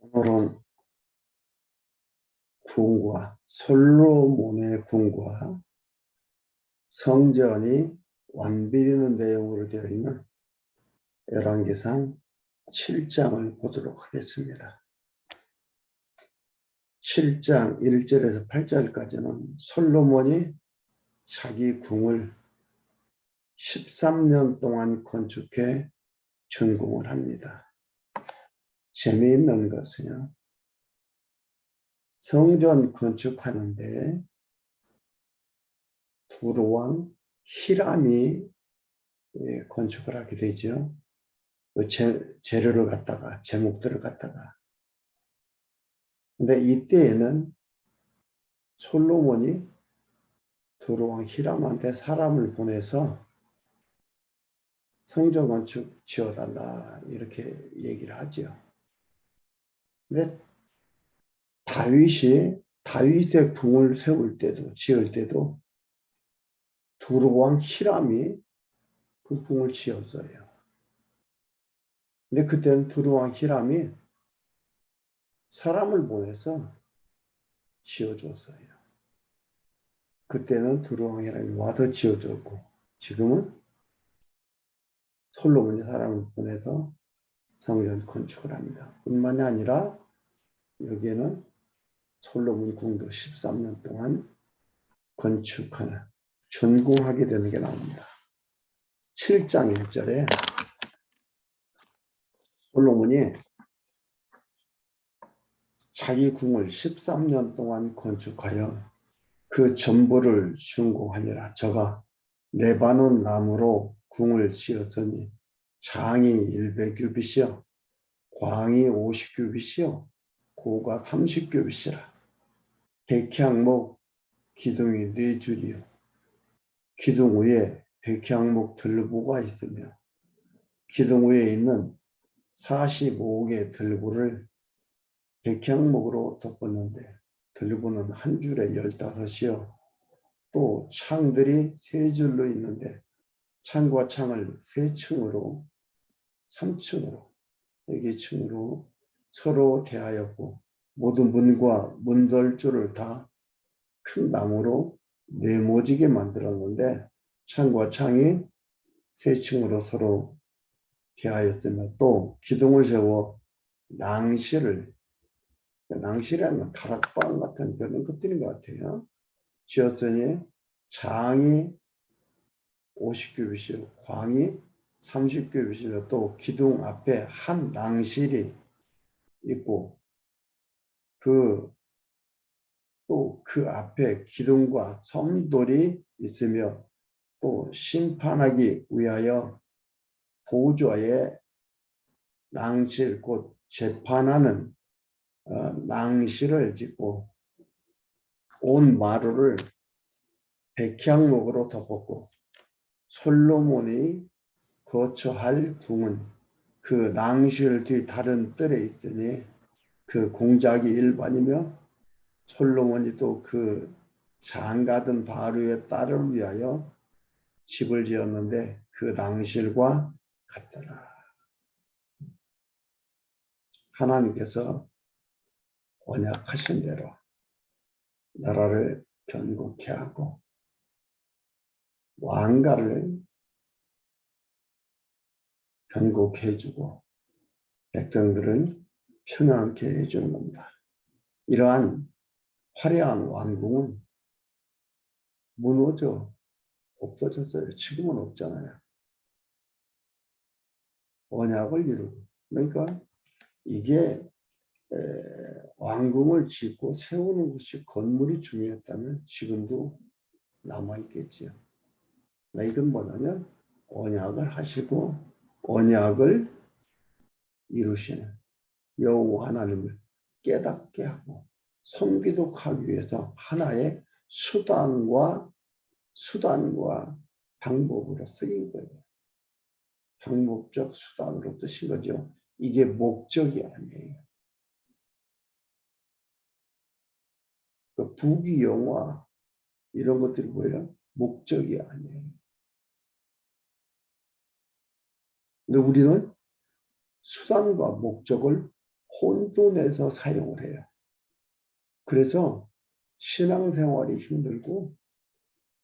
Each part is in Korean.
오늘은 궁과 솔로몬의 궁과 성전이 완비되는 내용으로 되어 있는 열왕기상 7장을 보도록 하겠습니다. 7장 1절에서 8절까지는 솔로몬이 자기 궁을 13년 동안 건축해 준공을 합니다. 재미있는 것은요. 성전 건축하는데 두로왕 히람이 예, 건축을 하게 되죠. 그 재, 재료를 갖다가 제목들을 갖다가 근데 이때에는 솔로몬이 두로왕 히람한테 사람을 보내서 성전 건축 지어달라 이렇게 얘기를 하죠. 근데 다윗이 다윗의 궁을 세울 때도 지을 때도 두로왕 히람이 그 궁을 지었어요. 근데 그때는 두로왕 히람이 사람을 보내서 지어줬어요. 그때는 두로왕 히람이 와서 지어줬고 지금은 솔로몬이 사람을 보내서 성전 건축을 합니다. 뿐만이 아니라 여기에는 솔로몬 궁도 13년 동안 건축하는 준공하게 되는 게 나옵니다. 7장 1절에 솔로몬이 자기 궁을 13년 동안 건축하여 그 전부를 준공하니라. 저가 레바논 나무로 궁을 지었더니 장이 100규빗이요. 광이 50규빗이요. 고가 30규빗이라. 백향목 기둥이 네 줄이요. 기둥 위에 백향목 들보가 있으며 기둥 위에 있는 45개 들보를 백향목으로 덮었는데 들보는 한 줄에 15이요. 또 창들이 세 줄로 있는데 창과 창을 세 층으로 3층으로 여기 층으로 서로 대하였고 모든 문과 문덜줄을 다 큰 나무로 네모지게 만들었는데 창과 창이 세 층으로 서로 대하였으며 또 기둥을 세워 낭실을 낭실이라는 다락방 같은 그런 것들인 것 같아요. 지었더니 장이 50규빗이요 광이 30규빗이며 또 기둥 앞에 한 낭실이 있고 그 또 그 앞에 기둥과 섬돌이 있으며 또 심판하기 위하여 보좌에 낭실 곧 재판하는 어, 낭실을 짓고 온 마루를 백향목으로 덮었고 솔로몬이 거처할 궁은 그 낭실 뒤 다른 뜰에 있으니 그 공작이 일반이며 솔로몬이 또 그 장가든 바로의 딸을 위하여 집을 지었는데 그 낭실과 같더라. 하나님께서 언약하신 대로 나라를 견고케 하고 왕가를 변곡해 주고 백성들은 평안케 해주는 겁니다. 이러한 화려한 왕궁은 무너져 없어졌어요. 지금은 없잖아요. 언약을 이루고 그러니까 이게 왕궁을 짓고 세우는 것이 건물이 중요했다면 지금도 남아있겠지요. 이건 뭐냐면 언약을 하시고 언약을 이루시는 여호와 하나님을 깨닫게 하고 섬기도록 하기 위해서 하나의 수단과 수단과 방법으로 쓰인 거예요. 방법적 수단으로 쓰신 거죠. 이게 목적이 아니에요. 그 부귀 영화 이런 것들이 뭐예요? 목적이 아니에요. 근데 우리는 수단과 목적을 혼돈에서 사용을 해요. 그래서 신앙생활이 힘들고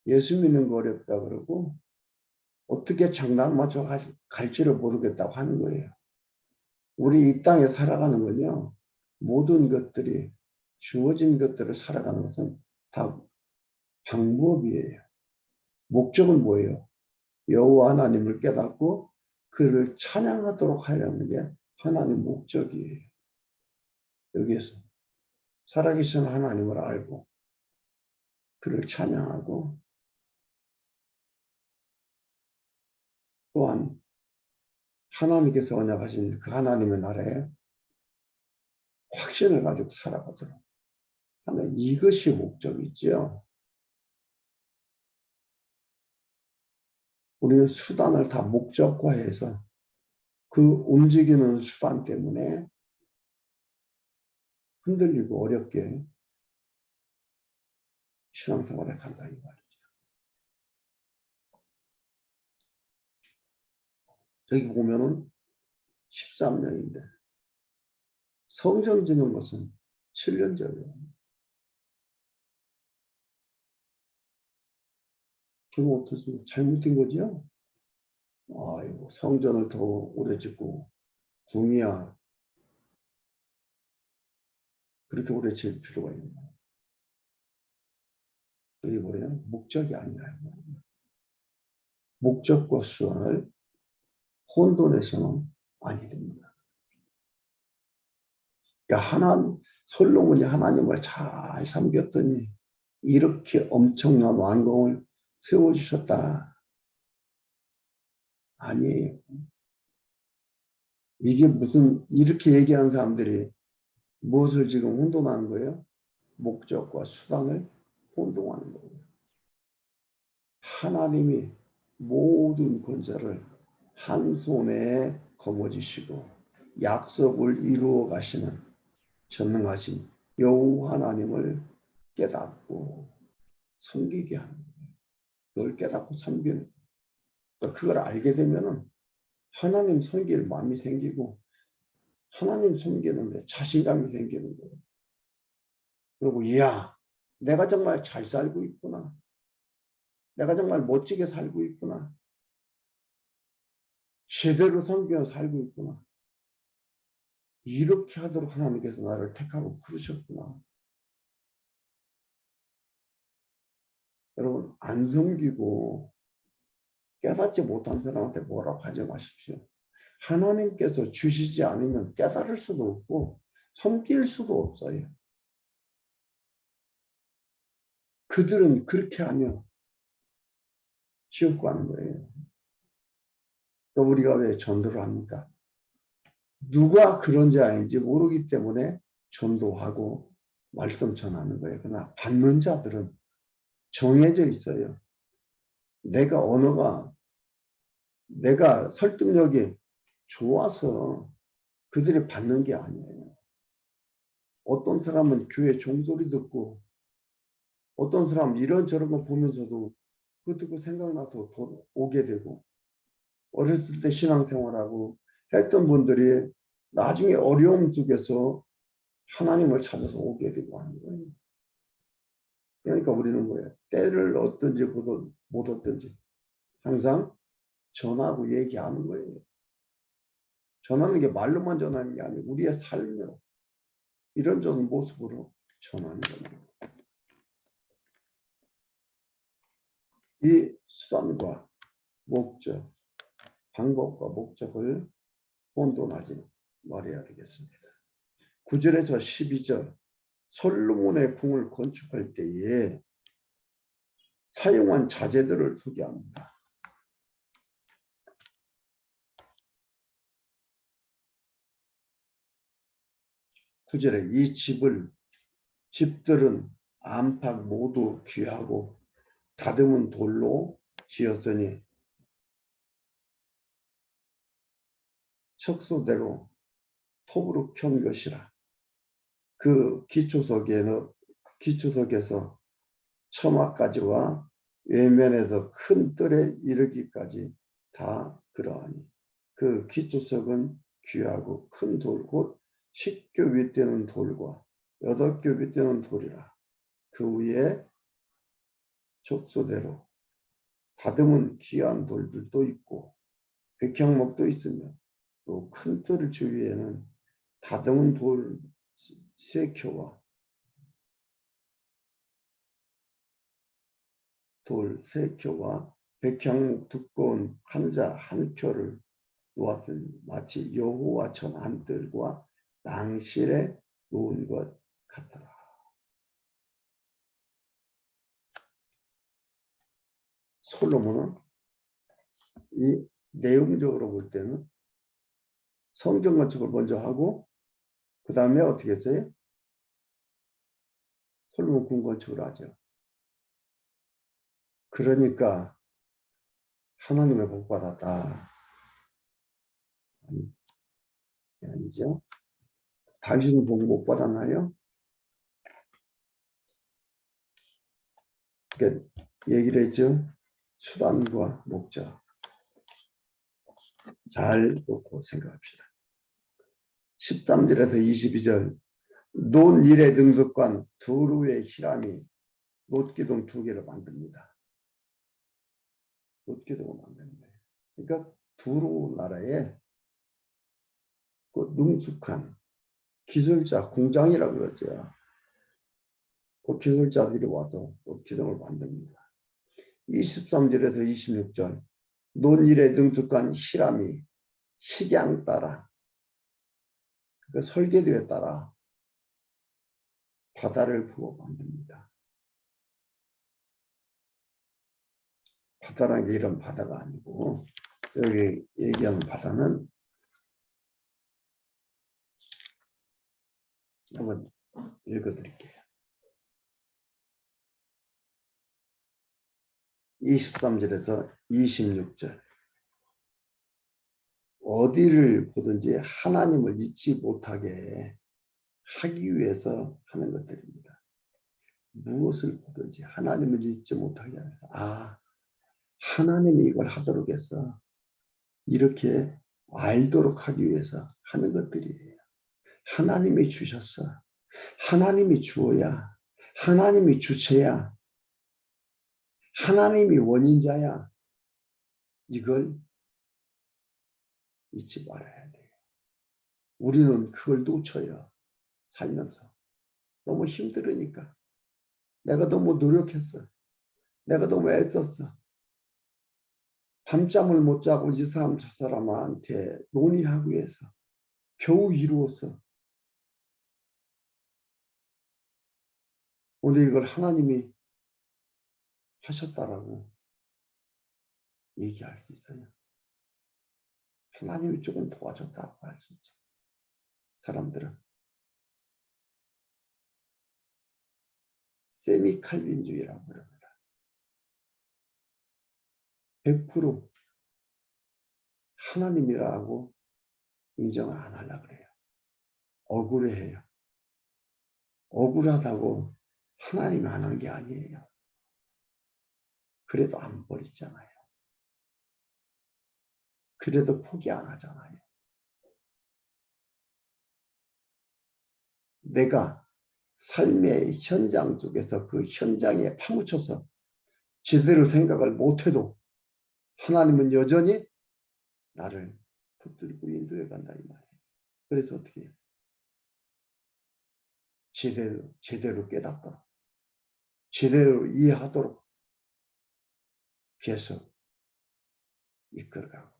예수 믿는 거 어렵다 그러고 어떻게 장난 맞춰 갈- 갈지를 모르겠다고 하는 거예요. 우리 이 땅에 살아가는 건요. 모든 것들이 주어진 것들을 살아가는 것은 다 방법이에요. 목적은 뭐예요? 여호와 하나님을 깨닫고 그를 찬양하도록 하려는 게 하나님 목적이에요. 여기에서 살아계신 하나님을 알고 그를 찬양하고 또한 하나님께서 언약하신 그 하나님의 나라에 확신을 가지고 살아가도록 하는 이것이 목적이지요. 우리는 수단을 다 목적화해서 그 움직이는 수단 때문에 흔들리고 어렵게 신앙생활에 간다 이 말이죠. 여기 보면은 13년인데 성전 짓는 것은 7년 전이에요. 그럼 어떻습니까? 잘못된 거죠? 아이고 성전을 더 오래 짓고 궁이야 그렇게 오래 지을 필요가 있나? 이게 뭐예요? 목적이 아니라 목적과 수완을 혼돈해서는 아니 됩니다. 그러니까 하나 솔로몬이 하나님을 잘 섬겼더니 이렇게 엄청난 왕궁을 세워주셨다. 아니에요. 이게 무슨 이렇게 얘기하는 사람들이 무엇을 지금 혼돈하는 거예요? 목적과 수단을 혼동하는 거예요. 하나님이 모든 권세를 한 손에 거머쥐시고 약속을 이루어 가시는 전능하신 여호와 하나님을 깨닫고 섬기게 거예요. 그걸 깨닫고 섬기는. 그러니까 그걸 알게 되면은 하나님 섬길 마음이 생기고 하나님 섬기는데 자신감이 생기는 거예요. 그리고 이야 내가 정말 잘 살고 있구나. 내가 정말 멋지게 살고 있구나. 제대로 섬겨 살고 있구나. 이렇게 하도록 하나님께서 나를 택하고 부르셨구나. 여러분 안 섬기고 깨닫지 못한 사람한테 뭐라고 하지 마십시오. 하나님께서 주시지 않으면 깨달을 수도 없고 섬길 수도 없어요. 그들은 그렇게 하면 지옥 가는 거예요. 또 우리가 왜 전도를 합니까? 누가 그런지 아닌지 모르기 때문에 전도하고 말씀 전하는 거예요. 그러나 받는 자들은 정해져 있어요. 내가 언어가 내가 설득력이 좋아서 그들이 받는 게 아니에요. 어떤 사람은 교회 종소리 듣고 어떤 사람 이런저런 거 보면서도 그거 듣고 생각나서 더 오게 되고 어렸을 때 신앙생활하고 했던 분들이 나중에 어려움 속에서 하나님을 찾아서 오게 되고 하는 거예요. 그러니까 우리는 뭐예요? 때를 얻든지 못 얻든지 항상 전하고 얘기하는 거예요. 전하는 게 말로만 전하는 게 아니고 우리의 삶으로 이런저런 모습으로 전하는 겁니다. 이 수단과 목적, 방법과 목적을 혼돈하지 말아야 되겠습니다. 9절에서 12절 솔로몬의 궁을 건축할 때에 사용한 자재들을 소개합니다. 9절에 이 집을 집들은 안팎 모두 귀하고 다듬은 돌로 지었으니 척소대로 톱으로 편 것이라. 그 기초석에는 기초석에서 처마까지와 외면에서 큰 뜰에 이르기까지 다 그러하니 그 기초석은 귀하고 큰 돌곧 10규빗 되는 돌과 8규빗 되는 돌이라. 그 위에 족소대로 다듬은 귀한 돌들도 있고 백향목도 있으며 또 큰 뜰 주위에는 다듬은 돌 세 켜와 돌세 켜와 백향목 두꺼운 한자 한 켜를 놓았으니 마치 여호와 전 안들과 낭실에 놓은 것 같더라. 솔로몬은 이 내용적으로 볼 때는 성전 건축을 먼저 하고 그 다음에 어떻게 했어요? 솔로몬 궁 건축을 하죠. 그러니까 하나님의 복 받았다. 아니, 아니죠. 당신은 복못 받았나요? 그러니까 얘기를 했죠. 수단과 목적. 잘 놓고 생각합시다. 13절에서 22절 논 일의 능력관 두루의 히람이 놋기둥 두 개를 만듭니다. 놋기둥을 거예요. 그러니까 두루 나라에 그 능숙한 기술자 공장이라고 그러죠. 그 기술자들이 와서 놋기둥을 만듭니다. 23절에서 26절 논일에 능숙한 히람이 식양 따라 그 설계도에 따라 바다를 부어 만듭니다. 바다라는 게 이런 바다가 아니고 여기 얘기하는 바다는 한번 읽어드릴게요. 23절에서 26절 어디를 보든지 하나님을 잊지 못하게 하기 위해서 하는 것들입니다. 무엇을 보든지 하나님을 잊지 못하게 하면서 아 하나님이 이걸 하도록 해서 이렇게 알도록 하기 위해서 하는 것들이에요. 하나님이 주셨어. 하나님이 주어야. 하나님이 주체야. 하나님이 원인자야. 이걸 잊지 말아야 돼요. 우리는 그걸 놓쳐요. 살면서. 너무 힘들으니까. 내가 너무 노력했어. 내가 너무 애썼어. 밤잠을 못 자고 이 사람 저 사람한테 논의하기 위해서 겨우 이루었어. 오늘 이걸 하나님이 하셨다라고 얘기할 수 있어요. 하나님이 조금 도와줬다고 할수 있죠. 사람들은 세미 칼빈주의라고 그럽니다. 100% 하나님이라고 인정을 안 하려 그래요. 억울해해요. 억울하다고 하나님이 안한 게 아니에요. 그래도 안 버리잖아요. 그래도 포기 안 하잖아요. 내가 삶의 현장 속에서 그 현장에 파묻혀서 제대로 생각을 못해도 하나님은 여전히 나를 붙들고 인도해 간다 이 말이에요. 그래서 어떻게 해요? 제대로 제대로 깨닫도록 제대로 이해하도록 계속 이끌어가고 붙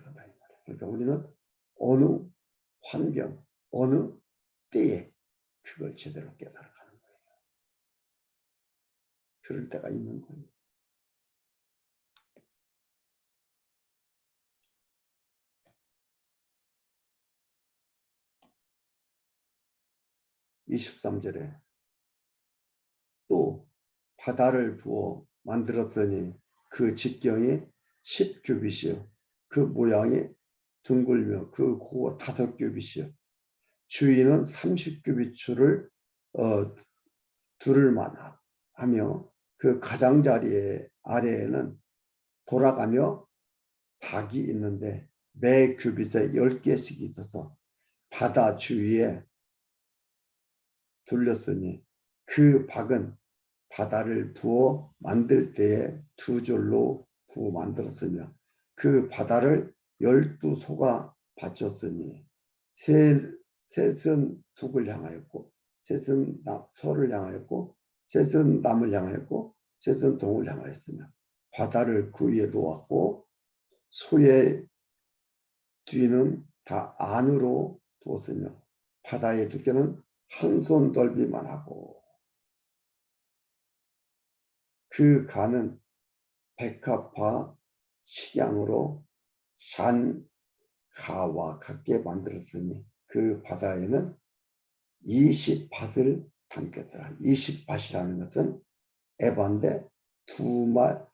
들어간다. 그러니까 우리는 어느 환경, 어느 때에 그걸 제대로 깨달아가는 거예요. 그럴 때가 있는 거예요. (23절에) 또 바다를 부어 만들었더니 그 직경이 10규빗이요 그 모양이 둥글며 그 고가 다섯 규빗이요. 주위는 30규빗 줄을 어, 두를 만 하며 그 가장자리에 아래에는 돌아가며 박이 있는데 매 규빗에 10개씩 있어서 바다 주위에 둘렸으니 그 박은 바다를 부어 만들 때에 두 줄로 부어 만들었으며 그 바다를 열두 소가 바쳤으니 셋, 셋은 북을 향하였고 셋은 남, 서를 향하였고 셋은 남을 향하였고 셋은 동을 향하였으며 바다를 그 위에 놓았고 소의 뒤는 다 안으로 두었으며 바다의 두께는 한 손 넓이만 하고 그 간은 백합화 식양으로 산 가와 같게 만들었으니 그 바다에는 20밭을 담겼더라. 20밭이라는 것은 에반데 두 말,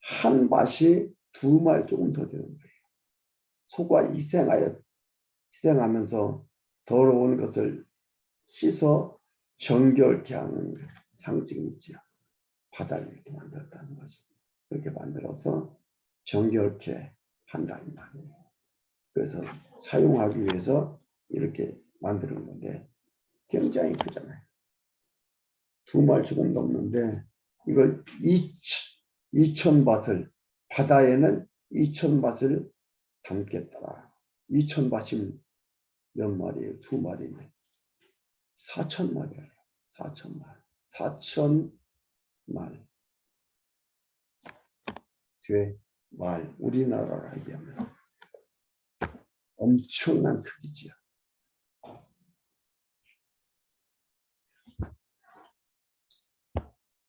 한 밭이 두 말 조금 더 되는 거예요. 소가 희생하여, 희생하면서 더러운 것을 씻어 정결케 하는 상징이지요. 바다를 이렇게 만들었다는 거죠. 그렇게 만들어서 정결케 한다 이 말이에요. 그래서 사용하기 위해서 이렇게 만드는 건데 굉장히 크잖아요. 두 말 조금 넘는데 이걸 2천 밭을 바다에는 2천 밭을 담겠더라. 2천 밭이 몇 마리예요? 두 마리네. 4천 마리예요. 4천 말. 4천 말. 뒤에 말 우리나라로 얘기하면 엄청난 크기지요.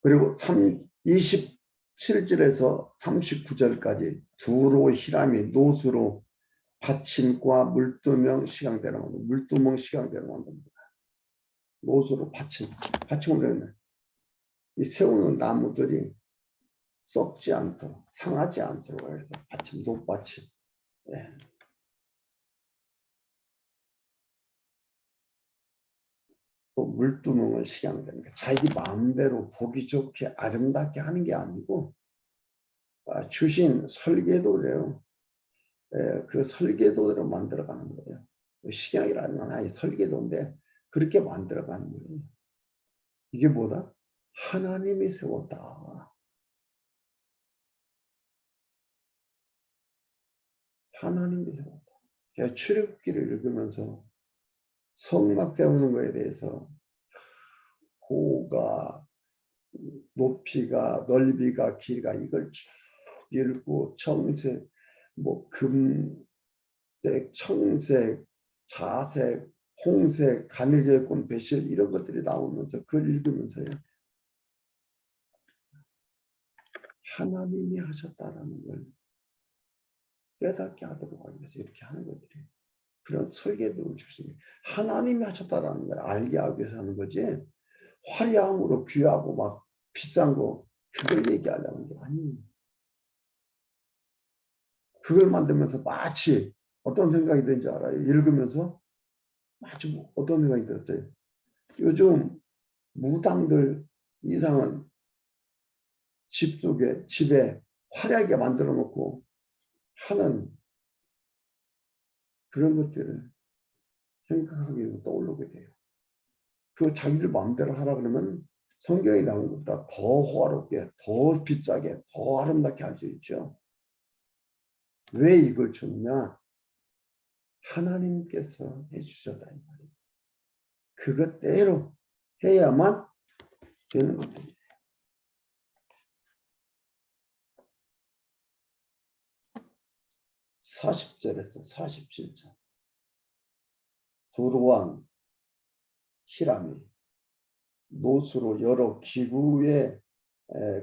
그리고 3, 27절에서 39절까지 두로 히람이 노수로 받침과 물두멍 시강대로 만든 물두멍 시강대로 만듭니다. 노수로 받침, 받침을 했네. 이 세우는 나무들이 썩지 않도록 상하지 않도록 해서 받침, 녹받침. 예. 또 물두멍을 식양되는 거 자기 마음대로 보기 좋게 아름답게 하는 게 아니고 아, 주신 설계도래요. 예, 그 설계도대로 만들어가는 거예요. 식양이라는 건 아예 설계도인데 그렇게 만들어가는 거예요. 이게 뭐다? 하나님이 세웠다. 하나님이 세웠다. 출애굽기를 읽으면서 성막 세우는 거에 대해서 고가 높이가 넓이가 길이가 이걸 쭉 읽고 청색 뭐 금색 청색 자색 홍색 가늘게꾼 배실 이런 것들이 나오면서 그걸 읽으면서요 하나님이 하셨다라는 걸 깨닫게 하도록 하기 위해서 이렇게 하는 것들이 그런 설계도를 주시니 하나님이 하셨다라는 걸 알게 하기 위해서 하는 거지 화려함으로 귀하고 막 비싼 거 그걸 얘기하려는 게 아니에요. 그걸 만들면서 마치 어떤 생각이 드는지 알아요? 읽으면서 마치 뭐 어떤 생각이 들었어요? 요즘 무당들 이상은 집 속에 집에 화려하게 만들어 놓고 하는 그런 것들을 생각하게 떠오르게 돼요. 그 자기들 마음대로 하라 그러면 성경에 나온 것보다 더 호화롭게, 더 비싸게, 더 아름답게 할 수 있죠. 왜 이걸 줬냐? 하나님께서 해주셨다 이 말이에요. 그것대로 해야만 되는 것들이 40절에서 47절 두루왕 히람이 노수로 여러 기구의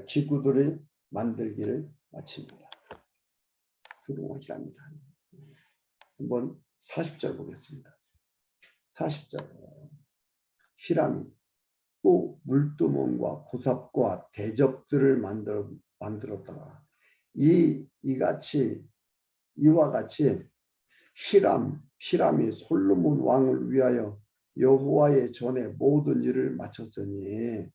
기구들을 만들기를 마칩니다. 두루왕 히람이다. 한번 40절 보겠습니다. 40절 히람이 또 물두멍과 고삽과 대접들을 만들었다가 이 이같이 이와 같이 히람, 히람이 솔로몬 왕을 위하여 여호와의 전에 모든 일을 마쳤으니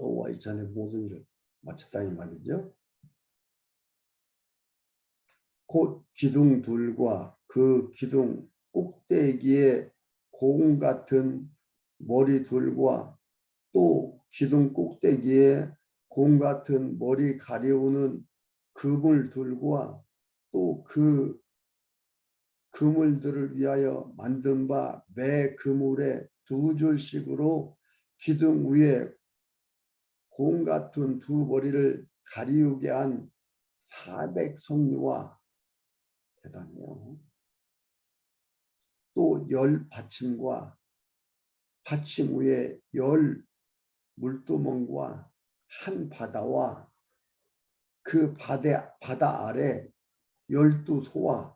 여호와의 전에 모든 일을 마쳤다 이 말이죠. 곧 기둥 둘과 그 기둥 꼭대기에 공 같은 머리 둘과 또 기둥 꼭대기에 공 같은 머리 가려우는 그물들과 또 그 그물들을 위하여 만든 바 매 그물에 두 줄씩으로 기둥 위에 공 같은 두 머리를 가리우게 한 400성류와 대단해요. 또 열 받침과 받침 위에 열 물두멍과 한 바다와 그 바다, 바다 아래 열두 소와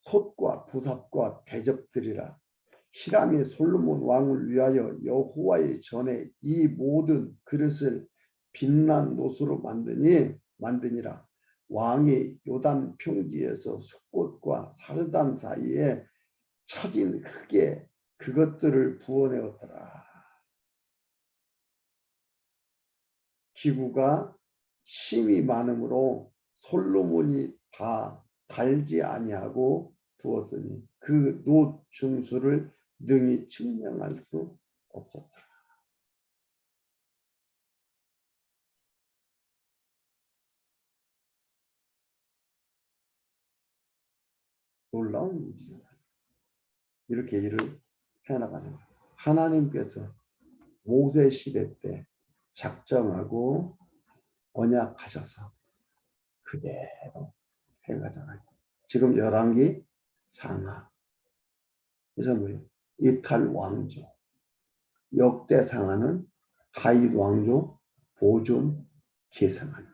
솥과 부삽과 대접들이라 히람이 솔로몬 왕을 위하여 여호와의 전에 이 모든 그릇을 빛난 노수로 만드니 만드니라 왕이 요단 평지에서 숲꽃과 사르단 사이에 차진 흙에 그것들을 부어내었더라. 기구가 심이 많으므로 솔로몬이 다 달지 아니하고 두었으니 그 노 중수를 능히 측량할 수 없었다. 놀라운 일이죠. 이렇게 일을 해나가는 거예요. 하나님께서 모세 시대 때 작정하고 언약하셔서 그대로 해가잖아요. 지금 열왕기 상하. 그래서 뭐예요? 이탈 왕조. 역대 상하는 다윗 왕조 보존 계상하는.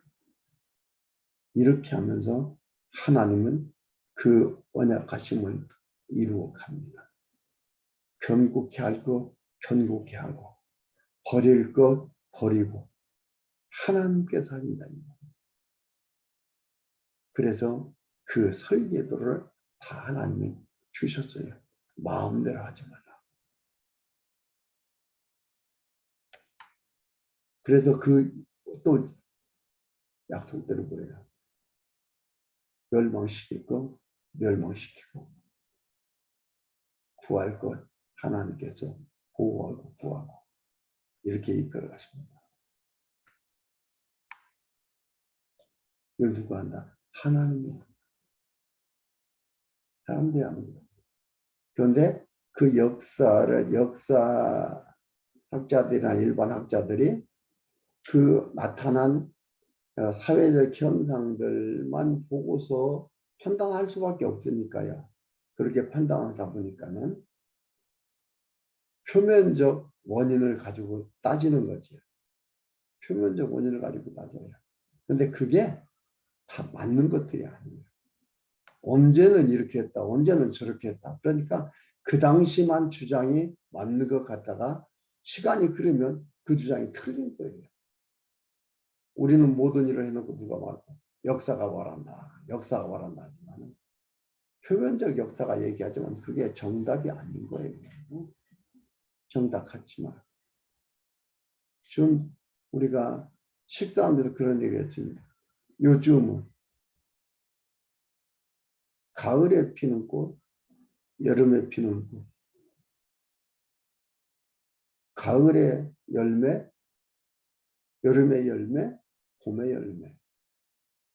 이렇게 하면서 하나님은 그 언약하심을 이루어 갑니다. 견고케 할 것 견고케 하고 버릴 것 버리고 하나님께서 하신다. 그래서 그 설계도를 다 하나님이 주셨어요. 마음대로 하지 말라. 그래서 그 또 약속대로 뭐예요? 멸망시킬 거 멸망시키고 구할 것 하나님께서 보호하고 구하고 이렇게 이끌어 가십니다. 이걸 누가 한다? 하나님이 사람들이 거예요. 그런데 그 역사를 역사 학자들이나 일반 학자들이 그 나타난 어, 사회적 현상들만 보고서 판단할 수밖에 없으니까요. 그렇게 판단하다 보니까는 표면적 원인을 가지고 따지는 거지. 표면적 원인을 가지고 따져요. 근데 그게 다 맞는 것들이 아니에요. 언제는 이렇게 했다, 언제는 저렇게 했다. 그러니까 그 당시만 주장이 맞는 것 같다가 시간이 흐르면 그 주장이 틀린 거예요. 우리는 모든 일을 해놓고 누가 말 역사가 말한다, 역사가 말한다 하지만 표면적 역사가 얘기하지만 그게 정답이 아닌 거예요. 정답 같지만 좀 우리가 식사하면서 그런 얘기 했습니다. 요즘은 가을에 피는 꽃, 여름에 피는 꽃, 가을에 열매, 여름에 열매, 봄에 열매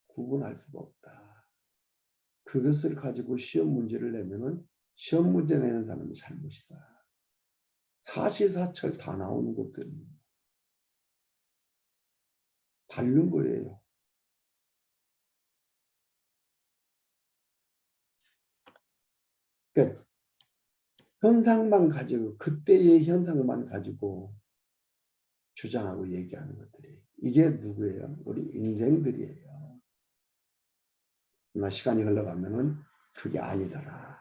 구분할 수가 없다. 그것을 가지고 시험 문제를 내면은 시험 문제 내는 사람이 잘못이다. 사시사철 다 나오는 것들이 다른 거예요. 그러니까 현상만 가지고 그때의 현상만 가지고 주장하고 얘기하는 것들이 이게 누구예요? 우리 인생들이에요. 그러나 시간이 흘러가면은 그게 아니더라.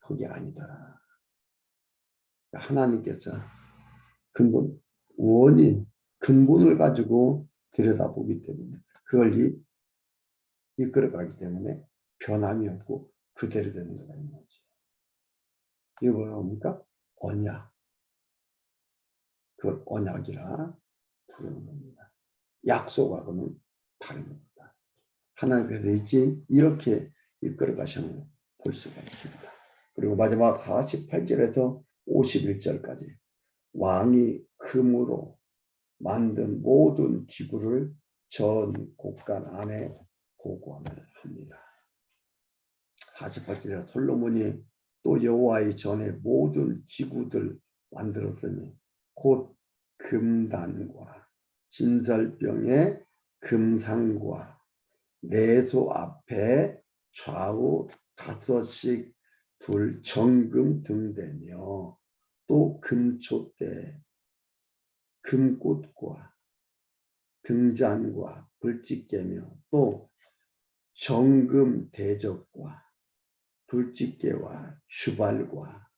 그게 아니더라. 하나님께서 근본 원인 근본을 가지고 들여다보기 때문에 그걸 이, 이끌어가기 때문에 변함이 없고 그대로 되는 거다 이 말이죠. 이걸 뭡니까? 언약. 그걸 언약이라 부르는 겁니다. 약속하고는 다른 겁니다. 하나님께서 이제 이렇게 이끌어 가시는 볼 수가 있습니다. 그리고 마지막 48절에서 51절까지 왕이 금으로 만든 모든 기구를 전 곡간 안에 보관을 합니다. 48절에 솔로몬이 또 여호와의 전에 모든 기구들 만들었더니 곧 금단과 진설병의 금상과 내소 앞에 좌우 다섯씩 둘 정금 등대며 또 금초대 금꽃과 등잔과 불집게며 또 정금 대적과 불집게와 주발과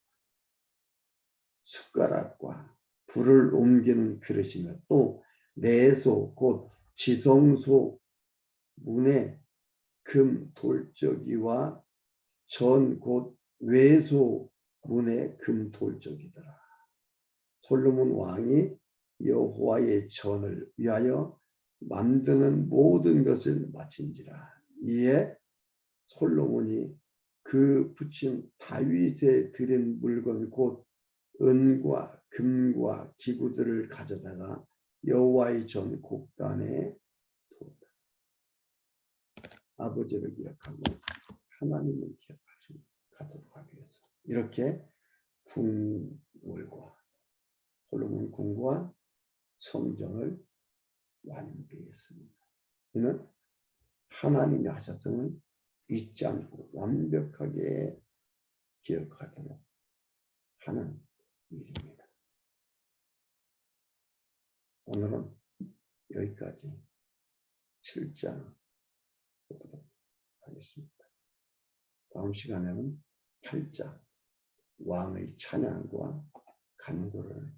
숟가락과 불을 옮기는 그릇이며 또 내소 곧 지성소 문에 금 돌적이와 전 곧 외소 문에 금 돌적이더라. 솔로몬 왕이 여호와의 전을 위하여 만드는 모든 것을 마친지라. 이에 솔로몬이 그 붙인 다윗에 드린 물건 곧 은과 금과 기구들을 가져다가 여호와의 전 곡단에 두었다. 아버지를 기억하고 하나님을 기억하도록 하기 위해서 이렇게 궁궐과 솔로몬 궁과 성전을 완비했습니다. 이는 하나님이 하셨음을 잊지 않고 완벽하게 기억하도록 하는 일입니다. 오늘은 여기까지 7장 보도록 하겠습니다. 다음 시간에는 8장 왕의 찬양과 간구를